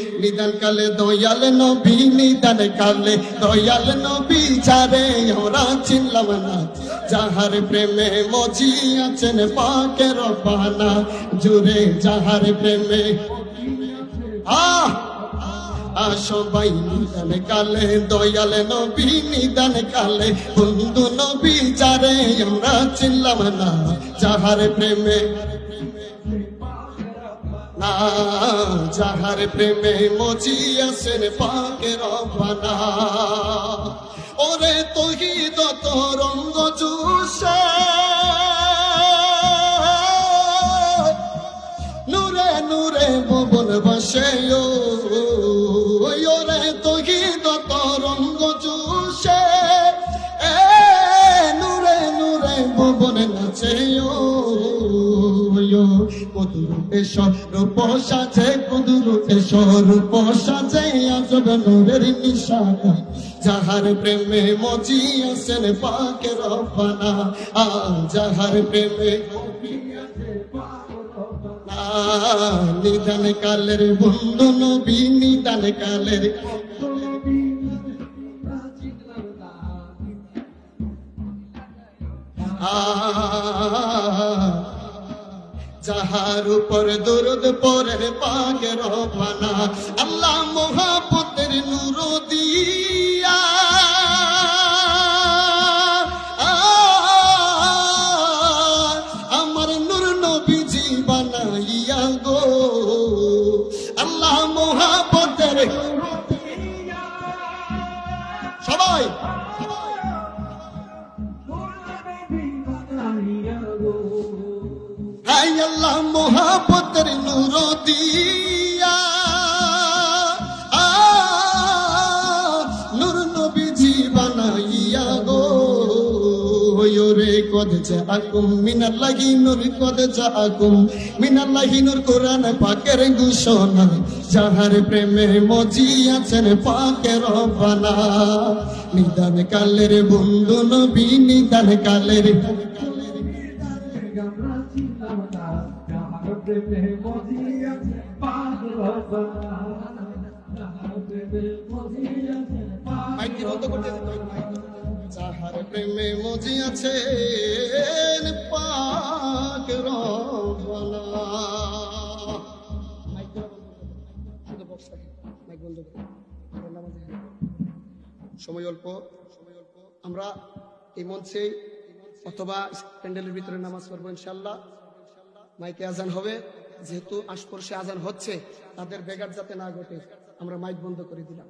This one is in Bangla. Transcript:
নিদান কালে, দয়াল নবী নিদান কালে, দয়াল নবী যারে ওরা চিনলাম না। যাহার প্রেমে মজি আছেন পাকের পানা জুড়ে যাহার প্রেমে আহ, সবাই নিদান কালে, দয়াল নবী নিদান কালে, বন্ধু নবী যারে আমরা চিনলাম না। যাহার প্রেমে যাহার প্রেমে মজি আসেন পাকের পানা ওরে তহিদ তরঙ্গ জুসে নূরে নূরে ভুবন বসে ওরে তহিদ তরঙ্গ জুসে এ নূরে নূরে ভুবন নাচে ও। কুদুরুতে স্বরূপ সাজে কুদুরুতে স্বরূপ সাজে, আজব নূরের নিশানা। যাহার প্রেমে মজি আসেন পাকের রব্বানা আ যাহার প্রেমে নিদান কালের বন্ধু নবী, নিদান কালের আ যাহার উপর দরদ পরে পাগের পানা আল্লাহ মহাপতের নূর দিয়া। আমার নূর নবীজি বানাইয়া গো, আল্লাহ মহাপতের সবাই হাই আল্লাহ মোহাবতের নূর দিয়া। নূর নবীজি বানাইয়া গো। রে কদ জাকুম মিনাল্লাহি নূর, কদ জাকুম মিনাল্লাহি নূর, কোরআন পাকের ঘোষণা। যাহার প্রেমে মজি আছেন পাকের বানা নিদান কালের বন্ধু নবী, নিদান কালের মাইকটি বন্ধ করতে দিতে হবে, মাইক। যাহার প্রেমে মজি আছে পাক। মাইকটা। সময় অল্প সময় অল্প আমরা এই মঞ্চে অথবা প্যান্ডেলের ভিতরে নামাজ পড়ব ইনশাল্লাহ মাইকে আজান হবে। যেহেতু আশপর্শে আজান হচ্ছে, তাদের বেগার যাতে না ঘটে, আমরা মাইক বন্ধ করে দিলাম।